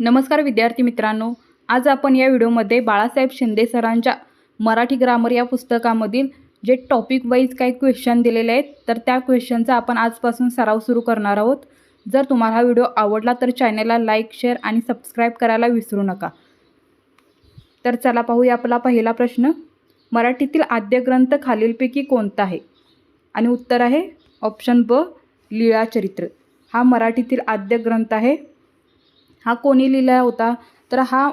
नमस्कार विद्यार्थी मित्रांनो आज आपण या व्हिडिओमध्ये बाळासाहेब शिंदे सरांच्या मराठी ग्रामर या पुस्तकामधील जे टॉपिक वाईज काही क्वेश्चन दिलेले आहेत तर त्या क्वेश्चनचा आपण आजपासून सराव सुरू करणार आहोत. जर तुम्हाला हा व्हिडिओ आवडला तर चॅनलला लाईक शेअर आणि सबस्क्राईब करायला विसरू नका. तर चला पाहूया आपला पहिला प्रश्न. मराठीतील आद्य ग्रंथ खालीलपैकी कोणता आहे? आणि उत्तर आहे ऑप्शन ब लीळाचरित्र हा मराठीतील आद्य ग्रंथ आहे. हा कोणी लिहिला होता? तर हा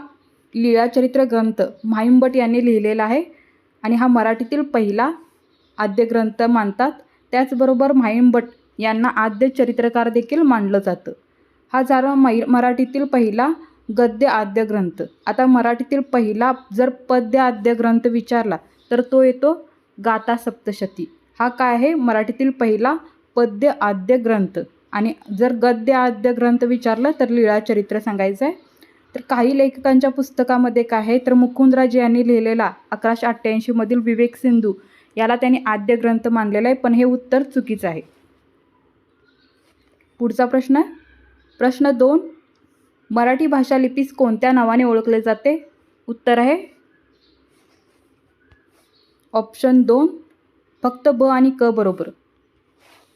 लीळाचरित्र ग्रंथ म्हाईंभट यांनी लिहिलेला आहे आणि हा मराठीतील पहिला आद्य ग्रंथ मानतात. त्याचबरोबर म्हाईंभट यांना आद्य चरित्रकार देखील मानलं जातं. हा झाला मै मराठीतील पहिला गद्य आद्य ग्रंथ. आता मराठीतील पहिला जर पद्य आद्य ग्रंथ विचारला तर तो येतो गाथा सप्तशती. हा काय आहे? मराठीतील पहिला पद्य आद्य ग्रंथ. आणि जर गद्य आद्य ग्रंथ विचारलं तर लीळाचरित्र सांगायचं आहे तर काही लेखकांच्या पुस्तकामध्ये काय आहे तर मुकुंदराजे यांनी लिहिलेला अकराशे अठ्ठ्याऐंशीमधील विवेक सिंधू याला त्यांनी आद्य ग्रंथ मानलेला आहे पण हे उत्तर चुकीचं आहे. पुढचा प्रश्न प्रश्न दोन मराठी भाषा लिपीस कोणत्या नावाने ओळखले जाते? उत्तर आहे. ऑप्शन दोन फक्त ब आणि क बरोबर.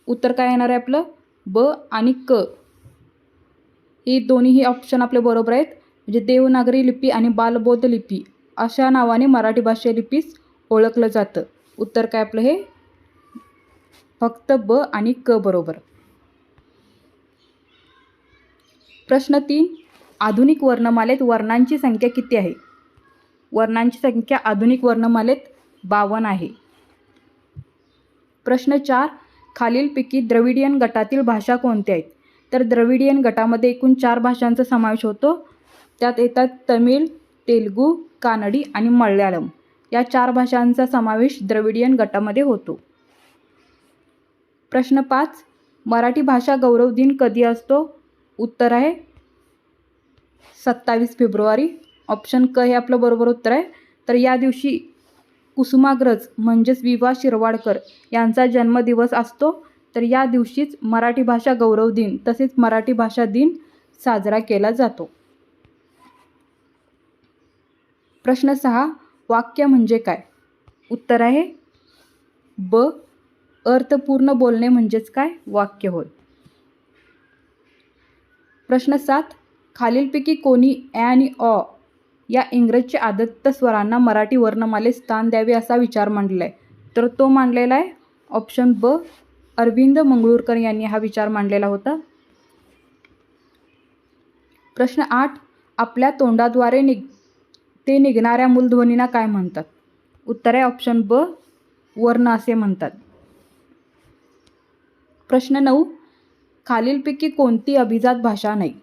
उत्तर काय येणार आहे आपलं? ब आणि क. हे दोन्हीही ऑप्शन आपले बरोबर आहेत. म्हणजे देवनागरी लिपी आणि बालबौद्ध लिपी. अशा नावाने मराठी भाषा लिपीस ओळखलं जातं. उत्तर काय आपलं हे? फक्त ब आणि क बरोबर. प्रश्न तीन. आधुनिक वर्णमालेत वर्णांची संख्या किती आहे? वर्णांची संख्या आधुनिक वर्णमालेत बावन्न आहे. प्रश्न चार. खालीलपैकी द्रविडियन गटातील भाषा कोणत्या आहेत? तर द्रविडियन गटामध्ये एकूण चार भाषांचा समावेश होतो. त्यात येतात तमिळ तेलगू कानडी आणि मल्याळम. या चार भाषांचा समावेश द्रविडियन गटामध्ये होतो. प्रश्न पाच. मराठी भाषा गौरव दिन कधी असतो? उत्तर आहे सत्तावीस फेब्रुवारी. ऑप्शन क हे आपलं बरोबर उत्तर आहे. तर या दिवशी कुसुमाग्रज म्हणजेच विवा शिरवाडकर यांचा जन्मदिवस असतो तर या दिवशीच मराठी भाषा गौरव दिन तसेच मराठी भाषा दिन साजरा केला जातो. प्रश्न सहा वाक्य म्हणजे काय? उत्तर आहे ब अर्थपूर्ण बोलणे म्हणजेच काय? वाक्य होय. प्रश्न सात खालीलपैकी कोणी ॲ आणि ऑ या इंग्रजच्या आदत्त स्वरांना मराठी वर्णमालेत स्थान द्यावे असा विचार मांडला आहे तर तो मांडलेला आहे ऑप्शन ब अरविंद मंगळूरकर यांनी हा विचार मांडलेला होता. प्रश्न आठ. आपल्या तोंडाद्वारे निघ ते निघणाऱ्या मूलध्वनींना काय म्हणतात? उत्तर आहे ऑप्शन ब वर्ण असे म्हणतात. प्रश्न नऊ. खालीलपैकी कोणती अभिजात भाषा नाही?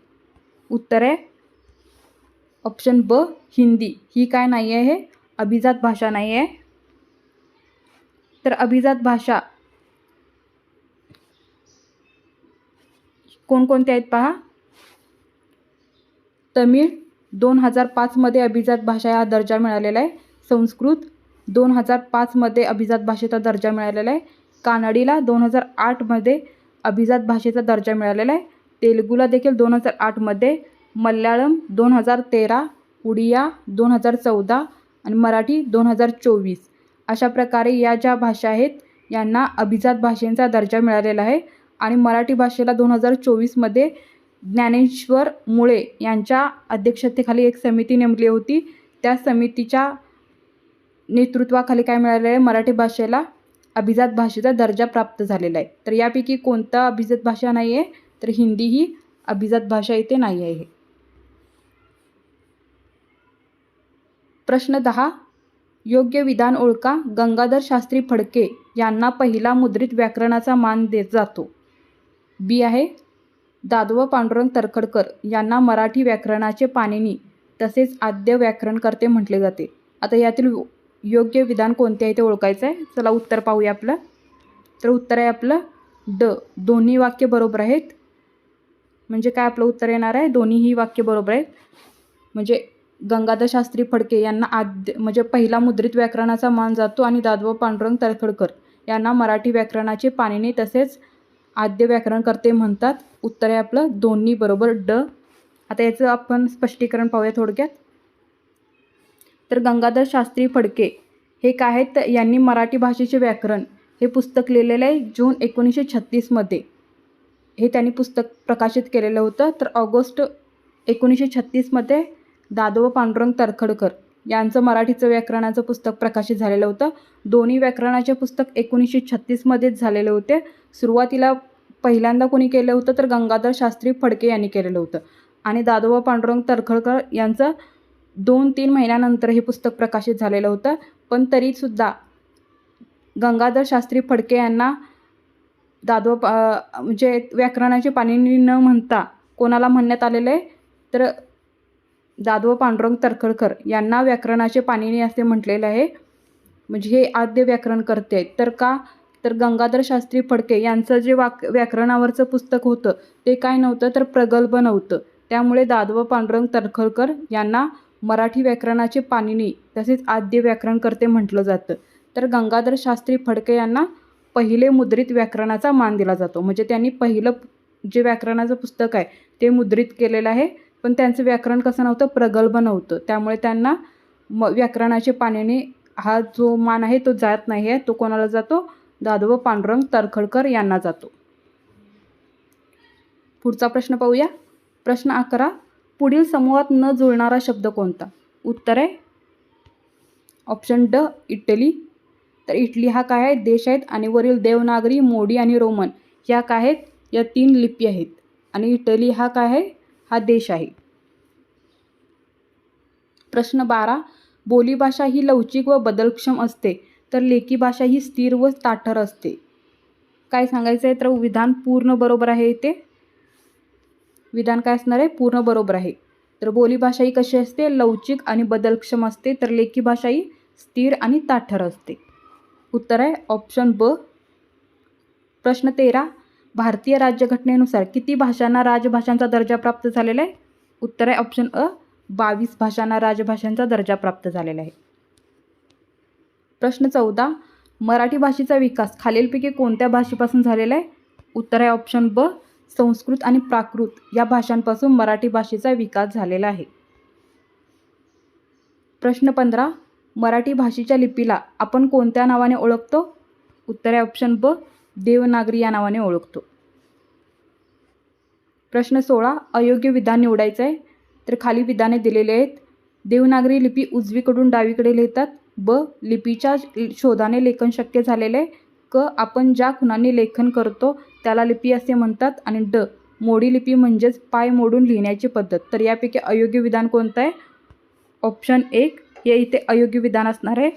उत्तर आहे ऑप्शन ब हिंदी. ही काय नाही आहे? अभिजात भाषा नाही आहे. तर अभिजात भाषा कोणकोणत्या आहेत पहा? तमिळ दोन हजार पाचमध्ये अभिजात भाषा हा दर्जा मिळालेला आहे. संस्कृत दोन हजार पाचमध्ये अभिजात भाषेचा दर्जा मिळालेला आहे. कानडीला दोन हजार आठमध्ये अभिजात भाषेचा दर्जा मिळालेला आहे. तेलगूला देखील दोन हजार आठमध्ये मल्याळम दोन हजार तेरा उडिया दोन हजार चौदा आणि मराठी दोन हजार चोवीस. अशा प्रकारे या ज्या भाषा आहेत यांना अभिजात भाषेंचा दर्जा मिळालेला आहे आणि मराठी भाषेला दोन हजार चोवीसमध्ये ज्ञानेश्वर मुळे यांच्या अध्यक्षतेखाली एक समिती नेमली होती. त्या समितीच्या नेतृत्वाखाली काय मिळालेलं आहे? मराठी भाषेला अभिजात भाषेचा दर्जा प्राप्त झालेला आहे. तर यापैकी कोणता अभिजात भाषा नाही आहे तर हिंदी ही अभिजात भाषा इथे नाही आहे प्रश्न दहा. योग्य विधान ओळखा. गंगाधर शास्त्री फडके यांना पहिला मुद्रित व्याकरणाचा मान देत जातो. बी आहे. दादव पांडुरंग तरखडकर यांना मराठी व्याकरणाचे पाणिनी तसेच आद्य व्याकरणकर्ते म्हटले जाते. आता यातील योग्य विधान कोणते आहे ते ओळखायचं आहे चला उत्तर पाहूया आपलं. तर उत्तर आहे आपलं ड. दोन्ही वाक्य बरोबर आहेत. म्हणजे काय आपलं उत्तर येणार आहे? दोन्हीही वाक्य बरोबर आहेत. म्हणजे गंगाधर शास्त्री फडके यांना आद्य म्हणजे पहिला मुद्रित व्याकरणाचा मान जातो आणि दादव पांडुरंग तरखडकर यांना मराठी व्याकरणाचे पाणिनी तसेच आद्य व्याकरणकर्ते म्हणतात. उत्तर आहे आपलं दोन्ही बरोबर ड. आता याचं आपण स्पष्टीकरण पाहूया थोडक्यात. तर गंगाधर शास्त्री फडके हे काय आहेत? यांनी मराठी भाषेचे व्याकरण हे पुस्तक लिहिलेलं आहे जून एकोणीसशे छत्तीसमध्ये हे त्यांनी पुस्तक प्रकाशित केलेलं होतं. तर ऑगस्ट एकोणीसशे छत्तीसमध्ये दादोबा पांडुरंग तरखडकर यांचं मराठीचं व्याकरणाचं पुस्तक प्रकाशित झालेलं होतं. दोन्ही व्याकरणाचे पुस्तक एकोणीसशे छत्तीसमध्येच झालेले होते. सुरुवातीला पहिल्यांदा कोणी केलं होतं तर गंगाधर शास्त्री फडके यांनी केलेलं होतं. आणि दादोबा पांडुरंग तरखडकर यांचं दोन तीन महिन्यानंतर हे पुस्तक प्रकाशित झालेलं होतं. पण तरीसुद्धा गंगाधर शास्त्री फडके यांना दादोबा म्हणजे व्याकरणाचे पाणिनी न म्हणता कोणाला म्हणण्यात आलेलं आहे? तर दादव पांडुरंग तरखडकर यांना व्याकरणाचे पाणिनी असे म्हटलेलं आहे. म्हणजे हे आद्य व्याकरण करते आहेत. तर का? तर गंगाधर शास्त्री फडके यांचं जे वाक व्याकरणावरचं पुस्तक होतं ते काय नव्हतं? तर प्रगल्भ नव्हतं. त्यामुळे दादव पांडुरंग तरखडकर यांना मराठी व्याकरणाचे पाणिनी तसेच आद्य व्याकरणकर्ते म्हटलं जातं. तर गंगाधर शास्त्री फडके यांना पहिले मुद्रित व्याकरणाचा मान दिला जातो. म्हणजे त्यांनी पहिलं जे व्याकरणाचं पुस्तक आहे ते मुद्रित केलेलं आहे. पण त्यांचं व्याकरण कसं नव्हतं? प्रगल्भ नव्हतं. त्यामुळे त्यांना म व्याकरणाचे पाण्याने हा जो मान आहे तो जात नाही आहे. तो कोणाला जातो? दादोबा पांडुरंग तरखडकर यांना जातो. पुढचा प्रश्न पाहूया. प्रश्न अकरा. पुढील समूहात न जुळणारा शब्द कोणता? उत्तर आहे ऑप्शन ड इटली. तर इटली हा काय आहे? देश आहेत आणि वरील देवनागरी मोडी आणि रोमन ह्या काय आहेत? या तीन लिपी आहेत. आणि इटली हा काय आहे? हा देश आहे. प्रश्न बारा. बोलीभाषा ही लवचिक व बदलक्षम असते तर लेखी भाषा ही स्थिर व ताठर असते. काय सांगायचं आहे तर विधान पूर्ण बरोबर आहे इथे. विधान काय असणार आहे? पूर्ण बरोबर आहे. तर बोलीभाषा ही कशी असते? लवचिक आणि बदलक्षम असते तर लेखी भाषा ही स्थिर आणि ताठर असते. उत्तर आहे ऑप्शन ब. प्रश्न तेरा. भारतीय राज्यघटनेनुसार किती भाषांना राजभाषांचा दर्जा प्राप्त झालेला आहे? उत्तर आहे ऑप्शन अ बावीस भाषांना राजभाषांचा दर्जा प्राप्त झालेला आहे. प्रश्न चौदा मराठी भाषेचा विकास खालीलपैकी कोणत्या भाषेपासून झालेला आहे? उत्तर आहे ऑप्शन ब संस्कृत आणि प्राकृत या भाषांपासून मराठी भाषेचा विकास झालेला आहे. प्रश्न पंधरा मराठी भाषेच्या लिपीला आपण कोणत्या नावाने ओळखतो? उत्तर आहे ऑप्शन ब देवनागरी या नावाने ओळखतो. प्रश्न सोळा अयोग्य विधान निवडायचं आहे तर खाली विधाने दिलेले आहेत. देवनागरी लिपी उजवीकडून डावीकडे लिहितात. ब लिपीच्या शोधाने लेखन शक्य झालेले आहे क आपण ज्या खुणांनी लेखन करतो त्याला लिपी असे म्हणतात. आणि ड मोडी लिपी म्हणजेच पाय मोडून लिहिण्याची पद्धत. तर यापैकी अयोग्य विधान कोणतं आहे? ऑप्शन एक हे इथे अयोग्य विधान असणार आहे.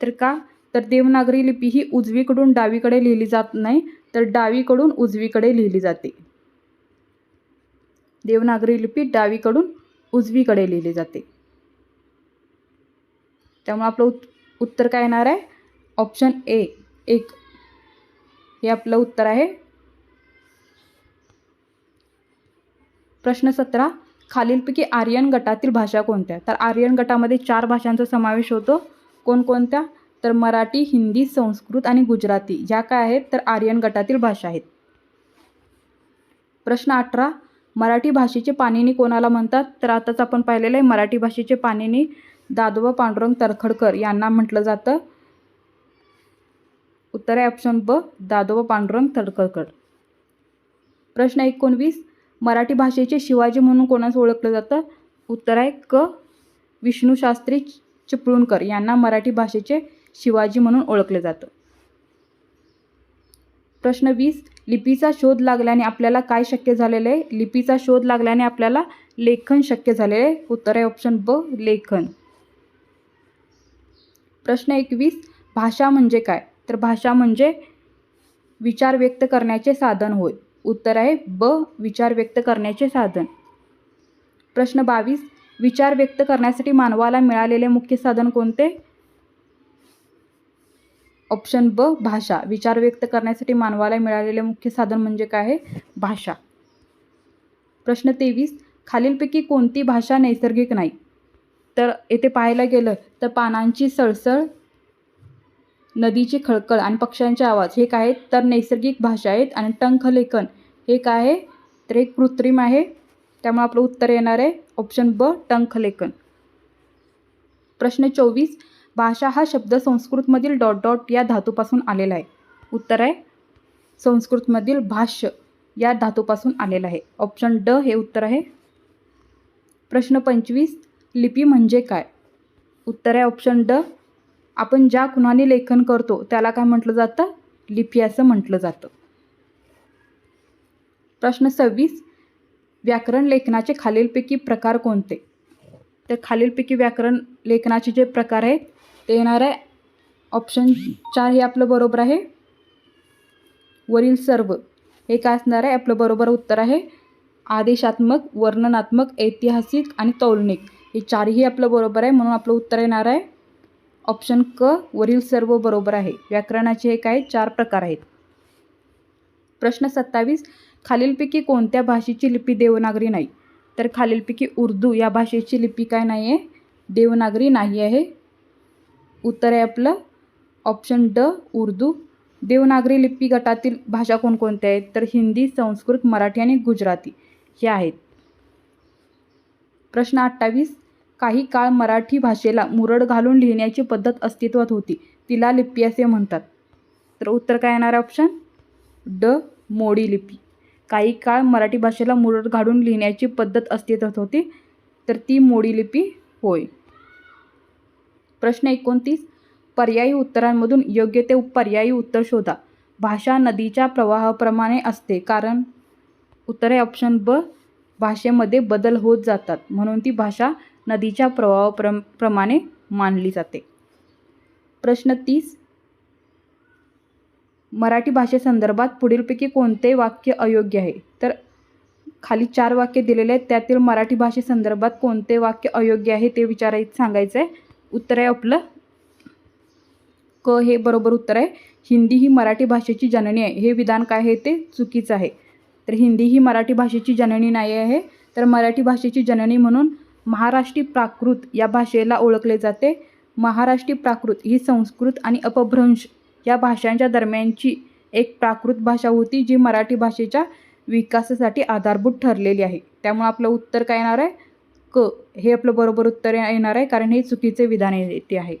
तर का? तर देवनागरी लिपी ही उजवीकडून डावीकडे लिहिली जात नाही तर डावीकडून उजवीकडे लिहिली जाते. देवनागरी लिपी डावीकडून उजवीकडे लिहिली जाते. त्यामुळे आपलं उत् उत्तर काय येणार आहे? ऑप्शन ए एक. हे आपलं उत्तर आहे. प्रश्न सतरा खालीलपैकी आर्यन गटातील भाषा कोणत्या? तर आर्यन गटामध्ये चार भाषांचा समावेश होतो. कोणकोणत्या? तर मराठी हिंदी संस्कृत आणि गुजराती ह्या काय आहेत तर आर्यन गटातील भाषा आहेत. प्रश्न अठरा. मराठी भाषेचे पाणिनी कोणाला म्हणतात? तर आताच आपण पाहिलेलं आहे मराठी भाषेचे पाणिनी दादोबा पांडुरंग तरखडकर यांना म्हटलं जातं. उत्तर आहे ऑप्शन ब दादोबा पांडुरंग तरखडकर. प्रश्न एकोणवीस. मराठी भाषेचे शिवाजी म्हणून कोणास ओळखलं जातं? उत्तर आहे क. विष्णूशास्त्री चिपळूणकर यांना मराठी भाषेचे शिवाजी म्हणून ओळखलं जातं. प्रश्न वीस लिपीचा शोध लागल्याने आपल्याला काय शक्य झालेलं आहे? लिपीचा शोध लागल्याने आपल्याला लेखन शक्य झालेलं आहे? उत्तर आहे ऑप्शन ब लेखन. प्रश्न एकवीस भाषा म्हणजे काय? तर भाषा म्हणजे विचार व्यक्त करण्याचे साधन होय. उत्तर आहे ब विचार व्यक्त करण्याचे साधन. प्रश्न बावीस विचार व्यक्त करण्यासाठी मानवाला मिळालेले मुख्य साधन कोणते? ऑप्शन ब भाषा. विचार व्यक्त करण्यासाठी मानवाला मिळालेले मुख्य साधन म्हणजे काय आहे? भाषा. प्रश्न तेवीस. खालीलपैकी कोणती भाषा नैसर्गिक नाही? तर येथे पाहायला गेलं तर पानांची सळसळ नदीची खळखळ आणि पक्ष्यांचे आवाज हे काय आहेत? तर नैसर्गिक भाषा आहेत आणि टंखलेखन हे काय आहे? तर एक कृत्रिम आहे. त्यामुळे आपलं उत्तर येणार आहे. ऑप्शन ब टंखलेखन प्रश्न चोवीस. भाषा हा शब्द संस्कृतमधील डॉट डॉट या धातूपासून आलेला आहे. उत्तर आहे संस्कृतमधील भाष्य या धातूपासून आलेला आहे. ऑप्शन ड हे उत्तर आहे. प्रश्न पंचवीस लिपी म्हणजे काय? उत्तर आहे ऑप्शन ड. आपण ज्या कुणाने लेखन करतो त्याला काय म्हटलं जातं? लिपी असं म्हटलं जातं. प्रश्न सव्वीस व्याकरण लेखनाचे खालीलपैकी प्रकार कोणते? तर खालीलपैकी व्याकरण लेखनाचे जे प्रकार आहेत ते येणार आहे. ऑप्शन चार हे आपलं बरोबर आहे. वरील सर्व हे काय असणार आहे? आपलं बरोबर उत्तर आहे. आदेशात्मक वर्णनात्मक ऐतिहासिक आणि तौलनिक. हे चारही आपलं बरोबर आहे म्हणून आपलं उत्तर येणार आहे. ऑप्शन क वरील सर्व बरोबर आहे. व्याकरणाचे हे काय? चार प्रकार आहेत. प्रश्न सत्तावीस. खालीलपैकी कोणत्या भाषेची लिपी देवनागरी नाही? तर खालीलपैकी उर्दू या भाषेची लिपी काय नाही आहे देवनागरी नाही आहे. उत्तर आहे आपलं. ऑप्शन ड उर्दू. देवनागरी लिपी गटातील भाषा कोणकोणत्या आहेत? तर हिंदी संस्कृत मराठी आणि गुजराती हे आहेत. प्रश्न अठ्ठावीस. काही काळ मराठी भाषेला मुरड घालून लिहिण्याची पद्धत अस्तित्वात होती. तिला लिपी असे म्हणतात. तर उत्तर काय येणार ऑप्शन ड मोडी लिपी. काही काळ मराठी भाषेला मुरड घालून लिहिण्याची पद्धत अस्तित्वात होती. तर ती मोडी लिपी होय. प्रश्न एकोणतीस. पर्यायी उत्तरांमधून योग्य ते पर्यायी उत्तर शोधा. भाषा नदीच्या प्रवाहाप्रमाणे असते कारण उत्तर आहे ऑप्शन ब भाषेमध्ये बदल होत जातात म्हणून ती भाषा नदीच्या प्रवाहाप्र प्रमाणे मानली जाते. प्रश्न तीस. मराठी भाषेसंदर्भात पुढीलपैकी कोणते वाक्य अयोग्य आहे? तर खाली चार वाक्य दिलेले आहेत त्यातील मराठी भाषेसंदर्भात कोणते वाक्य अयोग्य आहे ते विचारायचं सांगायचं आहे उत्तर आहे आपलं. क हे बरोबर उत्तर आहे. हिंदी ही मराठी भाषेची जननी आहे. हे विधान काय आहे? ते चुकीचं आहे. तर हिंदी ही मराठी भाषेची जननी नाही आहे. तर मराठी भाषेची जननी म्हणून महाराष्ट्री प्राकृत या भाषेला ओळखले जाते. महाराष्ट्री प्राकृत ही संस्कृत आणि अपभ्रंश या भाषांच्या दरम्यानची एक प्राकृत भाषा होती जी मराठी भाषेच्या विकासासाठी आधारभूत ठरलेली आहे. त्यामुळे आपलं उत्तर काय येणार आहे? क हे आपलं बरोबर उत्तर येणार आहे कारण हे चुकीचे विधान येते आहे.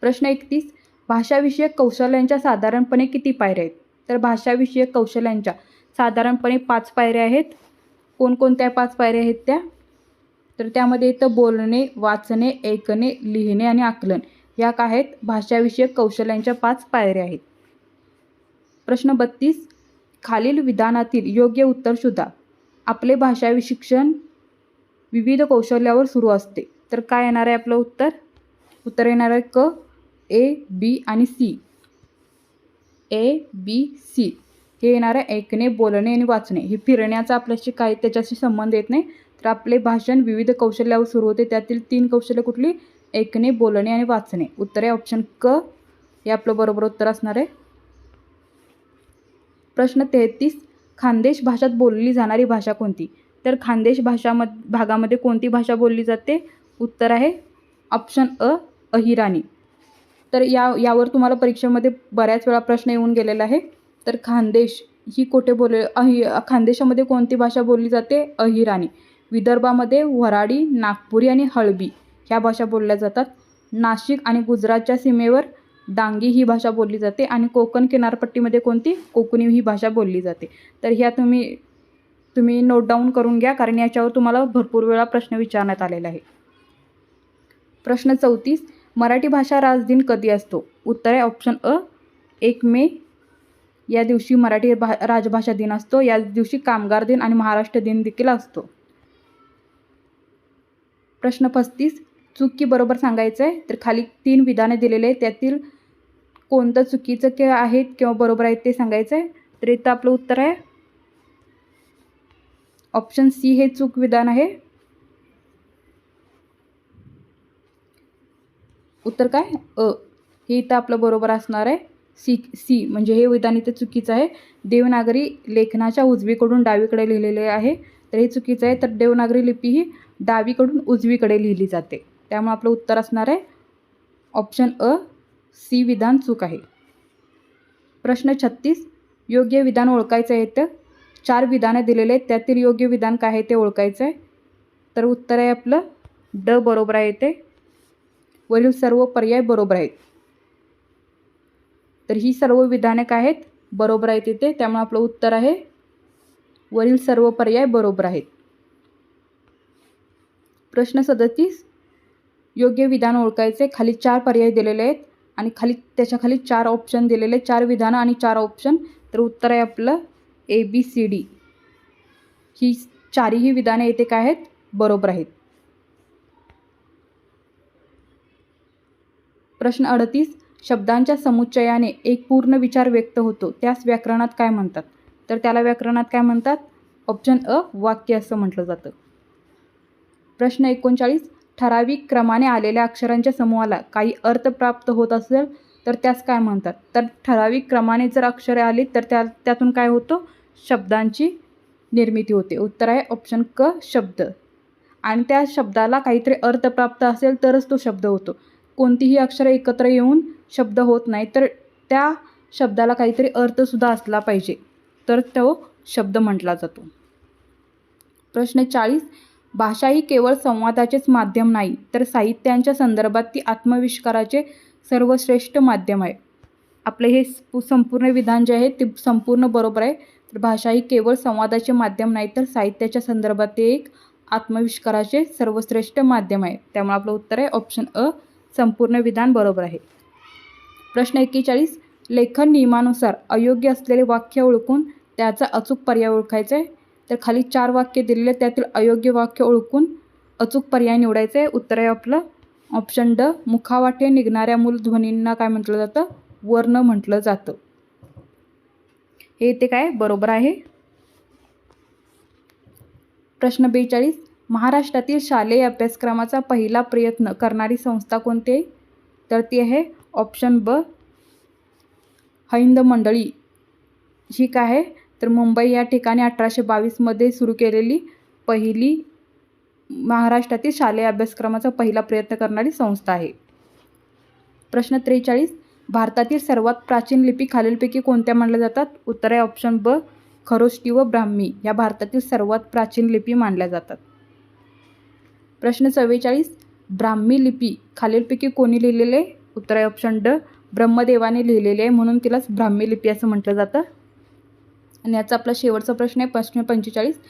प्रश्न एकतीस भाषाविषयक कौशल्यांच्या साधारणपणे किती पायऱ्या आहेत? तर भाषाविषयक कौशल्यांच्या साधारणपणे पाच पायऱ्या आहेत. कोणकोणत्या पाच पायऱ्या आहेत त्या? तर त्यामध्ये इथं बोलणे वाचणे ऐकणे लिहिणे आणि आकलन या काय आहेत? भाषाविषयक कौशल्यांच्या पाच पायऱ्या आहेत. प्रश्न बत्तीस खालील विधानातील योग्य उत्तर शोधा. आपले भाषावी शिक्षण विविध कौशल्यावर सुरू असते. तर काय येणार आहे आपलं उत्तर? उत्तर येणार आहे क ए बी आणि सी. A B C. हे येणार आहे ऐकणे बोलणे आणि वाचणे. हे फिरण्याचा आपल्याशी काय त्याच्याशी संबंध येत नाही. तर आपले भाषण विविध कौशल्यावर सुरू होते. त्यातील तीन कौशल्य कुठली? ऐकणे बोलणे आणि वाचणे. उत्तर आहे ऑप्शन क. हे आपलं बरोबर उत्तर असणार आहे. प्रश्न तेहतीस. खानदेश भाषात बोलली जाणारी भाषा कोणती? तर खानदेश भाषामध भागामध्ये कोणती भाषा बोलली जाते? उत्तर आहे ऑप्शन अ अहिराणी. तर या यावर तुम्हाला परीक्षेमध्ये बऱ्याच वेळा प्रश्न येऊन गेलेला आहे. तर खानदेश ही कुठे बोलले अहि खानदेशामध्ये कोणती भाषा बोलली जाते? अहिराणी. विदर्भामध्ये वराडी नागपुरी आणि हळबी ह्या भाषा बोलल्या जातात. नाशिक आणि गुजरातच्या सीमेवर डांगी ही भाषा बोलली जाते आणि कोकण किनारपट्टीमध्ये कोणती? कोकणी ही भाषा बोलली जाते. तर ह्या तुम्ही तुम्ही नोट डाऊन करून घ्या कारण याच्यावर तुम्हाला भरपूर वेळा प्रश्न विचारण्यात आलेला आहे प्रश्न चौतीस मराठी भाषा राजदिन कधी असतो? उत्तर आहे ऑप्शन अ एक मे या दिवशी मराठी भा राजभाषा दिन असतो. या दिवशी कामगार दिन आणि महाराष्ट्र दिन देखील असतो. प्रश्न पस्तीस चूक की बरोबर सांगायचं आहे तर खाली तीन विधाने दिलेले आहेत. त्यातील कोणतं चुकीचं के आहेत किंवा बरोबर आहेत ते सांगायचं आहे. तर इथं आपलं उत्तर आहे ऑप्शन सी हे चूक विधान आहे. उत्तर काय? अ. हे इथं आपलं बरोबर असणार आहे. सी सी म्हणजे हे विधान इथं चुकीचं आहे. देवनागरी लेखनाच्या उजवीकडून डावीकडे लिहिलेले आहे. तर हे चुकीचं आहे. तर देवनागरी लिपी ही डावीकडून उजवीकडे लिहिली जाते. त्यामुळे आपलं उत्तर असणार आहे. ऑप्शन अ. सी विधान चूक आहे. प्रश्न छत्तीस. योग्य विधान ओळखायचं आहे तर चार विधानं दिलेले आहेत. त्यातील योग्य विधान काय आहे ते ओळखायचं आहे. तर उत्तर आहे आपलं ड बरोबर आहे ते. वरील सर्व पर्याय बरोबर आहेत. तर ही सर्व विधाने काय आहेत? बरोबर आहेत इथे. त्यामुळे आपलं उत्तर आहे वरील सर्व पर्याय बरोबर आहेत. प्रश्न सदतीस योग्य विधान ओळखायचे. खाली चार पर्याय दिलेले आहेत आणि खाली त्याच्याखाली चार ऑप्शन दिलेले आहेत. चार विधानं आणि चार ऑप्शन तर उत्तर आहे आपलं ए बी सी डी ही चारही विधाने येथे काय आहेत? बरोबर आहेत. प्रश्न अडतीस. शब्दांच्या समुच्चयाने एक पूर्ण विचार व्यक्त होतो. त्यास व्याकरणात काय म्हणतात? तर त्याला व्याकरणात काय म्हणतात? ऑप्शन अ वाक्य असं म्हटलं जातं. प्रश्न एकोणचाळीस. ठराविक क्रमाने आलेल्या अक्षरांच्या समूहाला काही अर्थ प्राप्त होत असेल तर त्यास काय म्हणतात? तर ठराविक क्रमाने जर अक्षरे आली तर त्या त्यातून काय होतं? शब्दांची निर्मिती होते. उत्तर आहे ऑप्शन क शब्द. आणि त्या शब्दाला काहीतरी अर्थ प्राप्त असेल तरच तो शब्द होतो. कोणतीही अक्षरं एकत्र येऊन शब्द होत नाही तर त्या शब्दाला काहीतरी अर्थसुद्धा असला पाहिजे. तर तो शब्द म्हटला जातो. प्रश्न चाळीस. भाषा ही केवळ संवादाचेच माध्यम नाही तर साहित्यांच्या संदर्भात ती आत्मविष्काराचे सर्वश्रेष्ठ माध्यम आहे. आपले हे संपूर्ण विधान जे आहे ते संपूर्ण बरोबर आहे. तर भाषा ही केवळ संवादाचे माध्यम नाही तर साहित्याच्या संदर्भात ते एक आत्मविष्काराचे सर्वश्रेष्ठ माध्यम आहे. त्यामुळे आपलं उत्तर आहे ऑप्शन अ संपूर्ण विधान बरोबर आहे. प्रश्न एक्केचाळीस लेखन नियमानुसार अयोग्य असलेले वाक्य ओळखून त्याचा अचूक पर्याय ओळखायचा आहे. तर खाली चार वाक्य दिलेले आहेत, त्यातील अयोग्य वाक्य ओळखून अचूक पर्याय निवडायचं आहे. उत्तर आहे आपलं ऑप्शन ड मुखावाटे निघणाऱ्या मूलध्वनींना काय म्हटलं जातं? वर्ण म्हटलं जातं. हे ते काय बरोबर आहे? प्रश्न बेचाळीस. महाराष्ट्रातील शालेय अभ्यासक्रमाचा पहिला प्रयत्न करणारी संस्था कोणती आहे? तर ती आहे ऑप्शन ब हैंद मंडळी. ही काय आहे? तर मुंबई या ठिकाणी अठराशे बावीसमध्ये सुरू केलेली पहिली महाराष्ट्रातील शालेय अभ्यासक्रमाचा पहिला प्रयत्न करणारी संस्था आहे. प्रश्न त्रेचाळीस. भारतातील सर्वात प्राचीन लिपी खालीलपैकी कोणत्या मानल्या जातात? उत्तर आहे ऑप्शन ब खरोष्टी व ब्राह्मी. या भारतातील सर्वात प्राचीन लिपी मानल्या जातात. प्रश्न चव्वेचाळीस ब्राह्मी लिपी खालीलपैकी कोणी लिहिलेले? उत्तर आहे ऑप्शन ड ब्रह्मदेवाने लिहिलेली आहे म्हणून तिलाच ब्राह्मी लिपी असं म्हटलं जातं. आणि याचा आपला शेवटचा प्रश्न आहे प्रश्न पंचेचाळीस.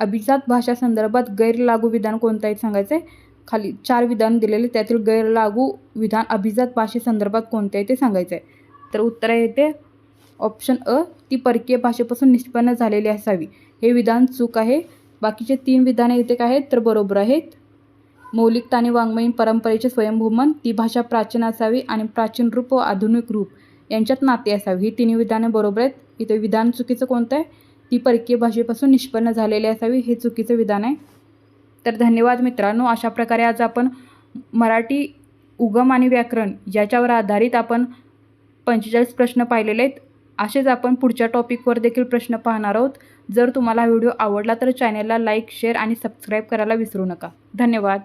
अभिजात भाषा संदर्भात गैरलागू विधान कोणतं आहे सांगायचं आहे खाली चार विधान दिलेले त्यातील गैरलागू विधान अभिजात भाषेसंदर्भात कोणते आहे ते सांगायचं आहे. तर उत्तर आहे ते ऑप्शन अ ती परकीय भाषेपासून निष्पन्न झालेली असावी. हे विधान चूक आहे. बाकीचे तीन विधाने इथे काय आहेत? तर बरोबर आहेत. मौलिकता आणि वाङ्मयीन परंपरेचे स्वयंभूमन ती भाषा प्राचीन असावी आणि प्राचीन रूप व आधुनिक रूप यांच्यात नाते असावी. ही तिन्ही विधाने बरोबर आहेत. इथे विधान चुकीचं कोणतं आहे? ती परकीय भाषेपासून निष्पन्न झालेली असावी हे चुकीचं विधान आहे. तर धन्यवाद मित्रांनो. अशा प्रकारे आज आपण मराठी उगम आणि व्याकरण याच्यावर आधारित आपण पंचेचाळीस प्रश्न पाहिलेले आहेत. असेच आपण पुढच्या टॉपिकवर देखील प्रश्न पाहणार आहोत. जर तुम्हाला हा व्हिडिओ आवडला तर चॅनलला लाईक शेअर आणि सबस्क्राईब करायला विसरू नका. धन्यवाद.